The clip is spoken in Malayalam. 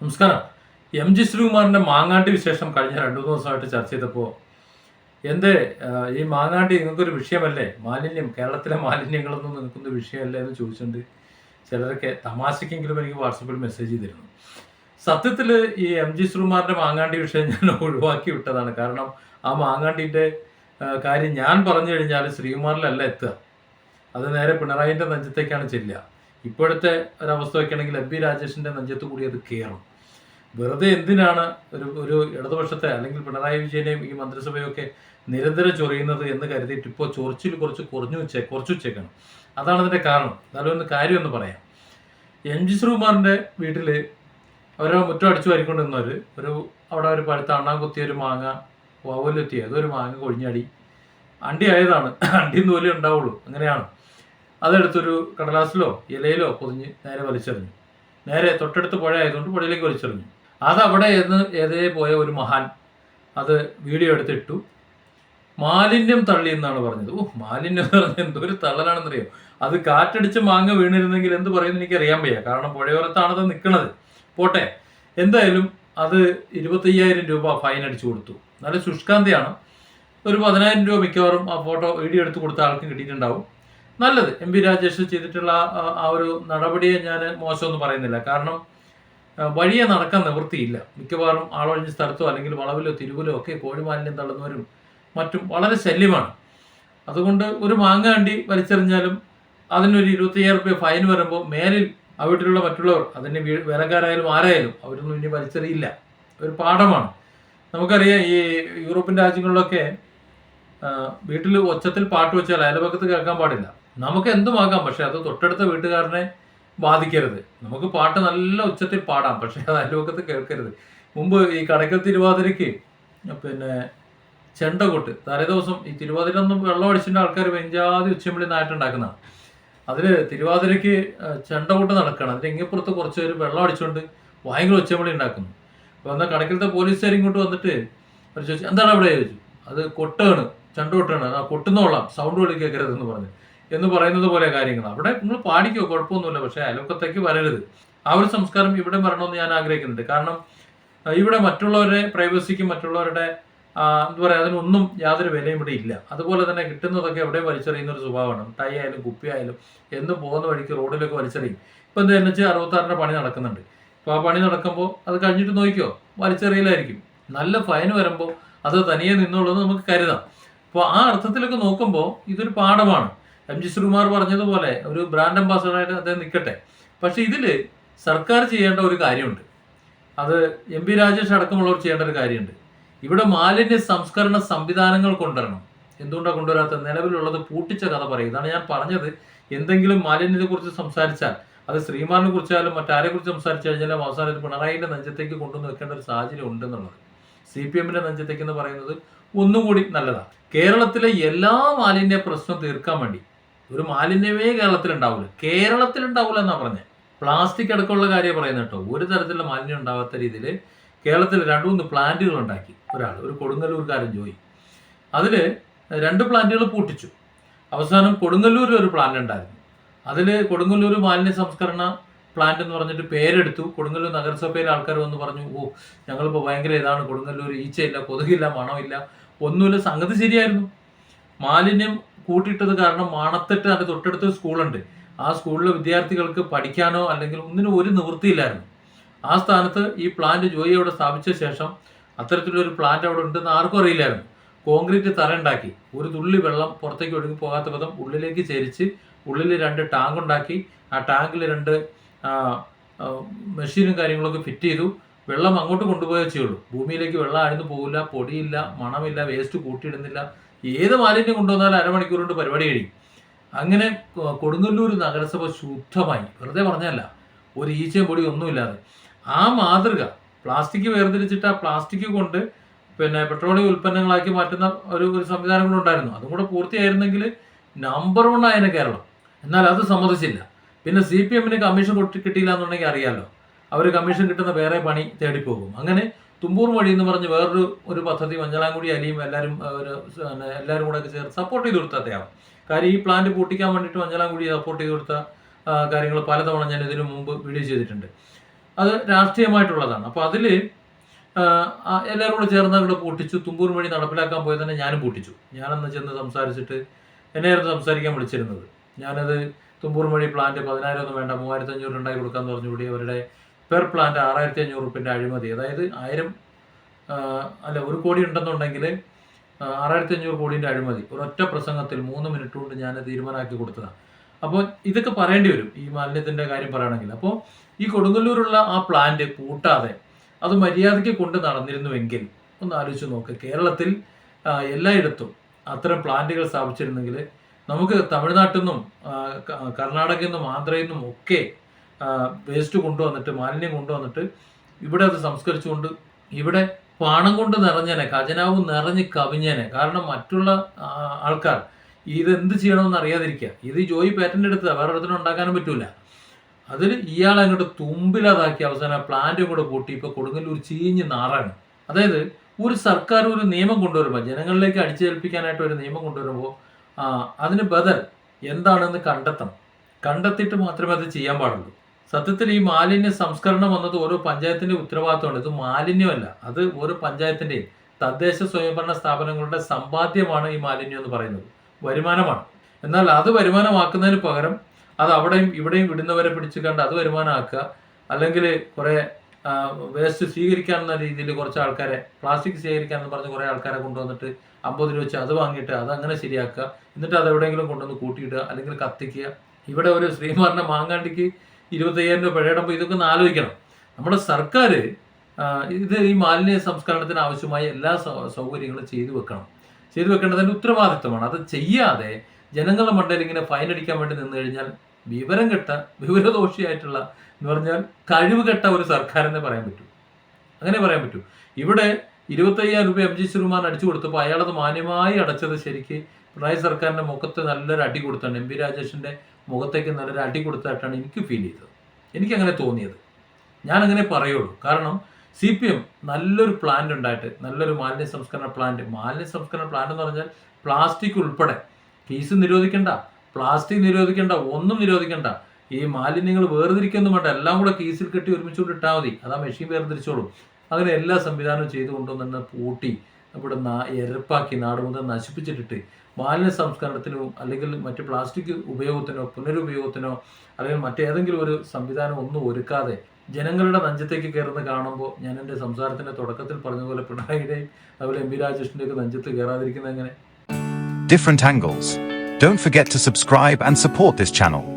നമസ്കാരം. എം ജി ശ്രീകുമാറിന്റെ മാങ്ങാണ്ടി വിശേഷം കഴിഞ്ഞ രണ്ടു ദിവസമായിട്ട് ചർച്ച ചെയ്തപ്പോൾ എന്തേ ഈ മാങ്ങാണ്ടി നിങ്ങൾക്കൊരു വിഷയമല്ലേ? മാലിന്യം കേരളത്തിലെ മാലിന്യങ്ങളൊന്നും നിങ്ങൾക്കൊന്നും വിഷയമല്ലേ എന്ന് ചോദിച്ചിട്ടുണ്ട്. ചിലരൊക്കെ തമാശക്കെങ്കിലും എനിക്ക് വാട്സപ്പിൽ മെസ്സേജ് ചെയ്തിരുന്നു. സത്യത്തിൽ ഈ എം ജി ശ്രീകുമാറിന്റെ മാങ്ങാണ്ടി വിഷയം ഞാൻ ഒഴിവാക്കി വിട്ടതാണ്. കാരണം ആ മാങ്ങാണ്ടിന്റെ കാര്യം ഞാൻ പറഞ്ഞു കഴിഞ്ഞാൽ ശ്രീകുമാറിലല്ല എത്തുക. അത് നേരെ പിണറായിന്റെ നെഞ്ചത്തേക്കാണ് ചെല്ലുക. ഇപ്പോഴത്തെ ഒരവസ്ഥ വയ്ക്കണമെങ്കിൽ എം പി രാജേഷിന്റെ നെഞ്ചത്ത് കൂടി അത് കയറും വെറുതെ എന്തിനാണ് ഒരു ഒരു ഇടതുപക്ഷത്തെ അല്ലെങ്കിൽ പിണറായി വിജയനെയും ഈ മന്ത്രിസഭയൊക്കെ നിരന്തരം ചൊറിയുന്നത് എന്ന് കരുതിയിട്ട് ഇപ്പോൾ ചൊറിച്ചിൽ കുറച്ച് കുറഞ്ഞു വെച്ചേ കുറച്ചു വെച്ചേക്കണം. അതാണ് അതിന്റെ കാരണം. എന്നാലും ഒന്ന് കാര്യം ഒന്ന് പറയാം. എം ജി ശ്രീകുമാറിന്റെ വീട്ടിൽ അവരെ മുറ്റം അടിച്ചു വാരിക്കൊണ്ടിരുന്നവർ ഒരു അവിടെ ഒരു പഴുത്ത അണ്ണാൻ കുത്തിയ ഒരു മാങ്ങ വവലെത്തിയ അതൊരു മാങ്ങ കൊഴിഞ്ഞടി. അണ്ടി ആയതാണ് അണ്ടിയും തോലേ ഉണ്ടാവുള്ളൂ. അങ്ങനെയാണ്. അതെടുത്തൊരു കടലാസിലോ ഇലയിലോ പൊതിഞ്ഞ് നേരെ വലിച്ചെറിഞ്ഞു. നേരെ തൊട്ടടുത്ത് പുഴ ആയതുകൊണ്ട് പുഴയിലേക്ക് വലിച്ചെറിഞ്ഞു. അതവിടെ എന്ന് ഏതേ പോയ ഒരു മഹാൻ അത് വീഡിയോ എടുത്തിട്ടു മാലിന്യം തള്ളി എന്നാണ് പറഞ്ഞത്. ഓ മാലിന്യം എന്ന് പറഞ്ഞാൽ എന്തോ ഒരു തള്ളലാണെന്നറിയോ? അത് കാറ്റടിച്ച് മാങ്ങ വീണിരുന്നെങ്കിൽ എന്ത് പറയുമെന്ന് എനിക്ക് അറിയാൻ വയ്യ. കാരണം പുഴയോരത്താണത് നിൽക്കുന്നത് പോട്ടെ എന്തായാലും അത് ഇരുപത്തയ്യായിരം രൂപ ഫൈൻ അടിച്ചു കൊടുത്തു. നല്ല ശുഷ്കാന്തിയാണ്. ഒരു പതിനായിരം രൂപ മിക്കവാറും ആ ഫോട്ടോ വീഡിയോ എടുത്ത് കൊടുത്ത ആൾക്കും കിട്ടിയിട്ടുണ്ടാവും. നല്ലത്. എം പി രാജേഷ് ചെയ്തിട്ടുള്ള ആ- ഒരു നടപടിയെ ഞാൻ മോശമൊന്നും പറയുന്നില്ല. കാരണം വഴിയെ നടക്കാൻ നിവൃത്തിയില്ല. മിക്കവാറും ആളൊഴിഞ്ഞ സ്ഥലത്തോ അല്ലെങ്കിൽ വളവിലോ തിരുവിലോ ഒക്കെ കോഴിമാലിന്യം തള്ളുന്നവരും മറ്റും വളരെ ശല്യമാണ്. അതുകൊണ്ട് ഒരു മാങ്ങാണ്ടി വലിച്ചെറിഞ്ഞാലും അതിനൊരു ഇരുപത്തിയ്യായിരം റുപ്യ ഫൈൻ വരുമ്പോൾ മേലിൽ ആ വീട്ടിലുള്ള മറ്റുള്ളവർ അതിന് വീ- വേലക്കാരായാലും ആരായാലും അവരൊന്നും ഇനി വലിച്ചെറിയില്ല. ഒരു പാഠമാണ്. നമുക്കറിയാം ഈ യൂറോപ്യൻ രാജ്യങ്ങളിലൊക്കെ വീട്ടിൽ ഒച്ചത്തിൽ പാട്ട് വെച്ചാൽ അയൽപക്കത്ത് കേൾക്കാൻ പാടില്ല. നമുക്ക് എന്തുമാകാം പക്ഷെ അത് തൊട്ടടുത്ത വീട്ടുകാരനെ ബാധിക്കരുത്. നമുക്ക് പാട്ട് നല്ല ഉച്ചത്തിൽ പാടാം. പക്ഷെ അത് അയൽവക്കത്ത് കേൾക്കരുത്. മുമ്പ് ഈ കടക്കൽ തിരുവാതിരയ്ക്ക് പിന്നെ ചെണ്ടകൊട്ട് തലേദിവസം ഈ തിരുവാതിര ഒന്നും വെള്ളം അടിച്ചിട്ട് ആൾക്കാർ വെഞ്ചാതി ഉച്ചമ്പിളി നായിട്ടുണ്ടാക്കുന്നതാണ് അതിൽ തിരുവാതിരയ്ക്ക് ചെണ്ടകൊട്ട് നടക്കണം. അതിന്റെ ഇങ്ങപ്പുറത്ത് കുറച്ച് പേര് വെള്ളം അടിച്ചുകൊണ്ട് ഭയങ്കര ഉച്ചമ്പിളി ഉണ്ടാക്കുന്നു. അപ്പോൾ എന്നാൽ കടയ്ക്കലത്തെ പോലീസുകാർ ഇങ്ങോട്ട് വന്നിട്ട് അവർ ചോദിച്ചു എന്താണ് അവിടെ? ചോദിച്ചു. അത് കൊട്ടാണ്. ചെണ്ട കൊട്ടാണ് ആ കൊട്ടുന്നോളാം. സൗണ്ട് വിളി കേൾക്കരുത് എന്ന് പറഞ്ഞു. എന്ന് പറയുന്നത് പോലെ കാര്യങ്ങൾ അവിടെ നിങ്ങൾ പാടിക്കോ? കുഴപ്പമൊന്നുമില്ല. പക്ഷേ അയൽവക്കത്തേക്ക് വരരുത്. ആ ഒരു സംസ്കാരം ഇവിടെ വരണമെന്ന് ഞാൻ ആഗ്രഹിക്കുന്നുണ്ട്. കാരണം ഇവിടെ മറ്റുള്ളവരുടെ പ്രൈവസിക്കും മറ്റുള്ളവരുടെ എന്താ പറയുക അതിനൊന്നും യാതൊരു വിലയും ഇവിടെ ഇല്ല. അതുപോലെ തന്നെ കിട്ടുന്നതൊക്കെ എവിടെ വലിച്ചെറിയുന്ന ഒരു സ്വഭാവമാണ്. ടൈ ആയാലും കുപ്പി ആയാലും എന്നും പോകുന്ന വഴിക്ക് റോഡിലൊക്കെ വലിച്ചെറിയും. ഇപ്പം എന്താ എന്ന് വെച്ചാൽ അറുപത്താറിന്റെ പണി നടക്കുന്നുണ്ട്. ഇപ്പോൾ ആ പണി നടക്കുമ്പോൾ അത് കഴിഞ്ഞിട്ട് നോക്കിയോ വലിച്ചെറിയലായിരിക്കും. നല്ല ഫൈൻ വരുമ്പോൾ അത് തനിയെ നിന്നുള്ളത് നമുക്ക് കരുതാം. അപ്പോൾ ആ അർത്ഥത്തിലൊക്കെ നോക്കുമ്പോൾ ഇതൊരു പാഠമാണ്. എം ജി ശ്രീകുമാർ പറഞ്ഞതുപോലെ ഒരു ബ്രാൻഡ് അംബാസഡറായിട്ട് അദ്ദേഹം നിൽക്കട്ടെ. പക്ഷെ ഇതിൽ സർക്കാർ ചെയ്യേണ്ട ഒരു കാര്യമുണ്ട്. അത് എം പി രാജേഷ് അടക്കമുള്ളവർ ചെയ്യേണ്ട ഒരു കാര്യമുണ്ട്. ഇവിടെ മാലിന്യ സംസ്കരണ സംവിധാനങ്ങൾ കൊണ്ടുവരണം. എന്തുകൊണ്ടാണ് കൊണ്ടുവരാത്തത്? നിലവിലുള്ളത് പൂട്ടിച്ച കഥ പറയും. ഇതാണ് ഞാൻ പറഞ്ഞത്. എന്തെങ്കിലും മാലിന്യത്തെ കുറിച്ച് സംസാരിച്ചാൽ അത് ശ്രീമാറിനെ കുറിച്ചാലും മറ്റാരെ കുറിച്ച് സംസാരിച്ചു കഴിഞ്ഞാലും അവസാനം പിണറായിന്റെ നെഞ്ചത്തേക്ക് കൊണ്ടുവന്ന് വെക്കേണ്ട ഒരു സാഹചര്യം ഉണ്ടെന്നുള്ളത്. സി പി എമ്മിന്റെ നെഞ്ചത്തേക്ക് എന്ന് പറയുന്നത് ഒന്നുകൂടി നല്ലതാണ് കേരളത്തിലെ എല്ലാ മാലിന്യ പ്രശ്നം തീർക്കാൻ വേണ്ടി ഒരു മാലിന്യമേ കേരളത്തിൽ ഉണ്ടാവില്ല കേരളത്തിൽ ഉണ്ടാവില്ല എന്നാ പറഞ്ഞത് പ്ലാസ്റ്റിക് അടക്കമുള്ള കാര്യം പറയുന്നത് കേട്ടോ. ഒരു തരത്തിലുള്ള മാലിന്യം ഉണ്ടാവാത്ത രീതിയിൽ കേരളത്തിൽ രണ്ടു മൂന്ന് പ്ലാന്റുകൾ ഉണ്ടാക്കി ഒരാൾ ഒരു കൊടുങ്ങല്ലൂർക്കാരൻ ജോയി. അതിൽ രണ്ട് പ്ലാന്റുകൾ പൂട്ടിച്ചു. അവസാനം കൊടുങ്ങല്ലൂരിൽ ഒരു പ്ലാന്റ് ഉണ്ടായിരുന്നു. അതിൽ കൊടുങ്ങല്ലൂർ മാലിന്യ സംസ്കരണ പ്ലാന്റ് എന്ന് പറഞ്ഞിട്ട് പേരെടുത്തു. കൊടുങ്ങല്ലൂർ നഗരസഭയിലെ ആൾക്കാർ വന്ന് പറഞ്ഞു ഓ ഞങ്ങളിപ്പോൾ ഭയങ്കര ഇതാണ്. കൊടുങ്ങല്ലൂർ ഈച്ചയില്ല കൊതുകില്ല മണമില്ല. ഒന്നുമില്ല സംഗതി ശരിയായിരുന്നു. മാലിന്യം കൂട്ടിയിട്ടത് കാരണം മാണത്തിട്ട് അതിന്റെ തൊട്ടടുത്ത് സ്കൂളുണ്ട്. ആ സ്കൂളിലെ വിദ്യാർത്ഥികൾക്ക് പഠിക്കാനോ അല്ലെങ്കിൽ ഒന്നിനും ഒരു നിവൃത്തിയില്ലായിരുന്നു. ആ സ്ഥാനത്ത് ഈ പ്ലാന്റ് ജോയി അവിടെ സ്ഥാപിച്ച ശേഷം അത്തരത്തിലൊരു പ്ലാന്റ് അവിടെ ഉണ്ടെന്ന് ആർക്കും അറിയില്ലായിരുന്നു. കോൺക്രീറ്റ് തറയുണ്ടാക്കി ഒരു തുള്ളി വെള്ളം പുറത്തേക്ക് ഒഴുകി പോകാത്ത വിധം ഉള്ളിലേക്ക് ചേരിച്ച് ഉള്ളിൽ രണ്ട് ടാങ്ക് ഉണ്ടാക്കി ആ ടാങ്കിൽ രണ്ട് മെഷീനും കാര്യങ്ങളൊക്കെ ഫിറ്റ് ചെയ്തു. വെള്ളം അങ്ങോട്ട് കൊണ്ടുപോയേ ചെയ്യുള്ളൂ ഭൂമിയിലേക്ക് വെള്ളം ആഴ്ന്നു പോകില്ല പൊടിയില്ല മണമില്ല വേസ്റ്റ് കൂട്ടിയിടുന്നില്ല. ഏത് മാലിന്യം കൊണ്ടുവന്നാലും അരമണിക്കൂർ കൊണ്ട് പരിപാടി കഴിയും. അങ്ങനെ കൊടുങ്ങല്ലൂർ നഗരസഭ ശുദ്ധമായി. വെറുതെ പറഞ്ഞല്ല ഒരു ഈച്ചയും പൊടി ഒന്നുമില്ലാതെ. ആ മാതൃക പ്ലാസ്റ്റിക് വേർതിരിച്ചിട്ട് ആ പ്ലാസ്റ്റിക് കൊണ്ട് പിന്നെ പെട്രോളിയം ഉൽപ്പന്നങ്ങളാക്കി മാറ്റുന്ന ഒരു ഒരു സംവിധാനം കൂടെ ഉണ്ടായിരുന്നു. അതും കൂടെ പൂർത്തിയായിരുന്നെങ്കിൽ നമ്പർ വൺ ആയതിനെ കേരളം. എന്നാൽ അത് സമ്മതിച്ചില്ല. പിന്നെ സി പി എമ്മിന് കമ്മീഷൻ കൊട്ടി കിട്ടിയില്ല എന്നുണ്ടെങ്കിൽ അറിയാലോ. അവർ കമ്മീഷൻ കിട്ടുന്ന വേറെ പണി തേടിപ്പോകും. അങ്ങനെ തുമ്പൂർ വഴി എന്ന് പറഞ്ഞ് വേറൊരു ഒരു പദ്ധതി മഞ്ഞളാംകുടി അലിയും എല്ലാവരും ഒരു എല്ലാവരും കൂടെ ഒക്കെ ചേർത്ത് സപ്പോർട്ട് ചെയ്ത് കൊടുത്ത അദ്ദേഹം. കാര്യം ഈ പ്ലാന്റ് പൂട്ടിക്കാൻ വേണ്ടിയിട്ട് മഞ്ഞളാംകുടി സപ്പോർട്ട് ചെയ്ത് കൊടുത്ത കാര്യങ്ങൾ പലതവണ ഞാൻ ഇതിനു മുമ്പ് വീഡിയോ ചെയ്തിട്ടുണ്ട്. അത് രാഷ്ട്രീയമായിട്ടുള്ളതാണ്. അപ്പോൾ അതിൽ എല്ലാവരും കൂടെ ചേർന്ന് അങ്ങോട്ട് പൊട്ടിച്ചു. തുമ്പൂർ വഴി നടപ്പിലാക്കാൻ പോയത് തന്നെ ഞാനും പൊട്ടിച്ചു. ഞാനന്ന് ചെന്ന് സംസാരിച്ചിട്ട് എന്നെയായിരുന്നു സംസാരിക്കാൻ വിളിച്ചിരുന്നത്. ഞാനത് തുമ്പൂർ വഴി പ്ലാന്റ് പതിനായിരം ഒന്നും വേണ്ട മൂവായിരത്തി അഞ്ഞൂറ് ഉണ്ടായി കൊടുക്കാന്ന് പറഞ്ഞുകൂടി അവരുടെ പെർ പ്ലാന്റ് ആറായിരത്തി അഞ്ഞൂറ് റുപ്യന്റെ അഴിമതി. അതായത് ആയിരം അല്ല ഒരു കോടി ഉണ്ടെന്നുണ്ടെങ്കിൽ ആറായിരത്തി അഞ്ഞൂറ് കോടിന്റെ അഴിമതി. ഒരൊറ്റ പ്രസംഗത്തിൽ മൂന്ന് മിനിറ്റ് കൊണ്ട് ഞാൻ തീരുമാനമാക്കി കൊടുത്തതാണ് അപ്പോൾ ഇതൊക്കെ പറയേണ്ടി വരും. ഈ മാലിന്യത്തിന്റെ കാര്യം പറയുകയാണെങ്കിൽ. അപ്പോൾ ഈ കൊടുങ്ങല്ലൂരുള്ള ആ പ്ലാന്റ് കൂട്ടാതെ അത് മര്യാദയ്ക്ക് കൊണ്ട് നടന്നിരുന്നുവെങ്കിൽ ഒന്ന് ആലോചിച്ച് നോക്ക്. കേരളത്തിൽ എല്ലായിടത്തും അത്തരം പ്ലാന്റുകൾ സ്ഥാപിച്ചിരുന്നെങ്കിൽ നമുക്ക് തമിഴ്നാട്ടിൽ നിന്നും കർണാടകയിൽ നിന്നും ആന്ധ്രയിൽ നിന്നും ഒക്കെ വേസ്റ്റ് കൊണ്ടുവന്നിട്ട് മാലിന്യം കൊണ്ടുവന്നിട്ട് ഇവിടെ അത് സംസ്കരിച്ചുകൊണ്ട് ഇവിടെ പണം കൊണ്ട് നിറഞ്ഞേനെ ഖജനാവ് നിറഞ്ഞ് കവിഞ്ഞേനെ. കാരണം മറ്റുള്ള ആൾക്കാർ ഇതെന്ത് ചെയ്യണമെന്ന് അറിയാതിരിക്കുക. ഇത് ജോയി പേറ്റന്റ് എടുത്തത് വേറെ ഒരിടത്തിനും ഉണ്ടാക്കാനും പറ്റൂല. അതിൽ ഇയാൾ അങ്ങോട്ട് തുമ്പിലതാക്കി അവസാനം പ്ലാന്റ് കൂടെ കൂട്ടി ഇപ്പൊ കൊടുങ്ങല്ലൂർ ചീഞ്ഞ് നാറാണ്. അതായത് ഒരു സർക്കാർ ഒരു നിയമം കൊണ്ടുവരുമ്പോൾ ജനങ്ങളിലേക്ക് അടിച്ചേൽപ്പിക്കാനായിട്ട് ഒരു നിയമം കൊണ്ടുവരുമ്പോൾ അതിന് ബദൽ എന്താണെന്ന് കണ്ടെത്തണം. കണ്ടെത്തിയിട്ട് മാത്രമേ അത് ചെയ്യാൻ പാടുള്ളൂ. സത്യത്തിൽ ഈ മാലിന്യ സംസ്കരണം വന്നത് ഓരോ പഞ്ചായത്തിന്റെ ഉത്തരവാദിത്തമാണ്. ഇത് മാലിന്യമല്ല. അത് ഓരോ പഞ്ചായത്തിന്റെയും തദ്ദേശ സ്വയംഭരണ സ്ഥാപനങ്ങളുടെ സമ്പാദ്യമാണ് ഈ മാലിന്യം എന്ന് പറയുന്നത്. വരുമാനമാണ്. എന്നാൽ അത് വരുമാനമാക്കുന്നതിന് പകരം അത് അവിടെയും ഇവിടെയും വിടുന്നവരെ പിടിച്ചു കണ്ട് അത് വരുമാനമാക്കുക. അല്ലെങ്കിൽ കുറെ വേസ്റ്റ് സ്വീകരിക്കാമെന്ന രീതിയിൽ കുറച്ച് ആൾക്കാരെ പ്ലാസ്റ്റിക് സ്വീകരിക്കാമെന്ന് പറഞ്ഞ് കുറേ ആൾക്കാരെ കൊണ്ടുവന്നിട്ട് അമ്പത് രൂപ വെച്ച് അത് വാങ്ങിയിട്ട് അത് അങ്ങനെ ശരിയാക്കുക. എന്നിട്ട് അത് എവിടെയെങ്കിലും കൊണ്ടുവന്ന് കൂട്ടിയിടുക അല്ലെങ്കിൽ കത്തിക്കുക. ഇവിടെ ഒരു ശ്രീമാറിന്റെ മാങ്ങാണ്ടിക്ക് ഇരുപത്തയ്യായിരം രൂപ പിഴയിടുമ്പോൾ ഇതൊക്കെ ഒന്ന് ആലോചിക്കണം. നമ്മുടെ സർക്കാർ ഇത് ഈ മാലിന്യ സംസ്കരണത്തിന് ആവശ്യമായ എല്ലാ സൗകര്യങ്ങളും ചെയ്തു വെക്കണം. ചെയ്തു വെക്കേണ്ടതിന്റെ ഉത്തരവാദിത്വമാണ്. അത് ചെയ്യാതെ ജനങ്ങളുടെ മണ്ടയിൽ ഇങ്ങനെ ഫൈൻ അടിക്കാൻ വേണ്ടി നിന്ന് കഴിഞ്ഞാൽ വിവരം കെട്ട വിവരദോഷിയായിട്ടുള്ള എന്ന് പറഞ്ഞാൽ കഴിവ് കെട്ട ഒരു സർക്കാരെന്നെ പറയാൻ പറ്റൂ. അങ്ങനെ പറയാൻ പറ്റൂ. ഇവിടെ ഇരുപത്തയ്യായിരം രൂപ എം ജി ശ്രീമാൻ അടിച്ചു കൊടുത്തപ്പോൾ അയാളത് മാന്യമായി അടച്ചത് ശരിക്ക് പിണറായി സർക്കാരിന്റെ മുഖത്ത് നല്ലൊരു അടി കൊടുത്താണ്. എം പി രാജേഷിന്റെ മുഖത്തേക്ക് നല്ലൊരു അടി കൊടുത്തായിട്ടാണ് എനിക്ക് ഫീൽ ചെയ്തത്. എനിക്കങ്ങനെ തോന്നിയത്. ഞാനങ്ങനെ പറയുള്ളൂ. കാരണം സി പി എം നല്ലൊരു പ്ലാന്റ് ഉണ്ടായിട്ട് നല്ലൊരു മാലിന്യ സംസ്കരണ പ്ലാന്റ് മാലിന്യ സംസ്കരണ പ്ലാന്റ് എന്ന് പറഞ്ഞാൽ പ്ലാസ്റ്റിക് ഉൾപ്പെടെ. ഫീസ് നിരോധിക്കണ്ട. പ്ലാസ്റ്റിക് നിരോധിക്കണ്ട. ഒന്നും നിരോധിക്കണ്ട. ഈ മാലിന്യങ്ങൾ വേർതിരിക്കൊന്നും വേണ്ട എല്ലാം കൂടെ കേസിൽ കെട്ടി ഒരുമിച്ചുകൊണ്ട് ഇട്ടാൽ മതി. അതാ മെഷീൻ വേർതിരിച്ചോളും. അങ്ങനെ എല്ലാ സംവിധാനവും ചെയ്തു കൊണ്ടുവന്ന് പൂട്ടി. ഇവിടെ എരപ്പാക്കി നാട് മുതൽ നശിപ്പിച്ചിട്ടിട്ട് മാലിന്യ സംസ്കരണത്തിനോ അല്ലെങ്കിൽ മറ്റ് പ്ലാസ്റ്റിക് ഉപയോഗത്തിനോ പുനരുപയോഗത്തിനോ അല്ലെങ്കിൽ മറ്റേതെങ്കിലും ഒരു സംവിധാനം ഒന്നും ഒരുക്കാതെ ജനങ്ങളുടെ നെഞ്ചത്തേക്ക് കയറുന്ന കാണുമ്പോൾ ഞാൻ എന്റെ സംസാരത്തിന്റെ തുടക്കത്തിൽ പറഞ്ഞ പോലെ പിണറായിയുടെയും അതുപോലെ എം വി രാജേഷിന്റെയൊക്കെ നെഞ്ചത്ത് കയറാതിരിക്കുന്നത് എങ്ങനെ different angles. Don't forget to subscribe and support this channel.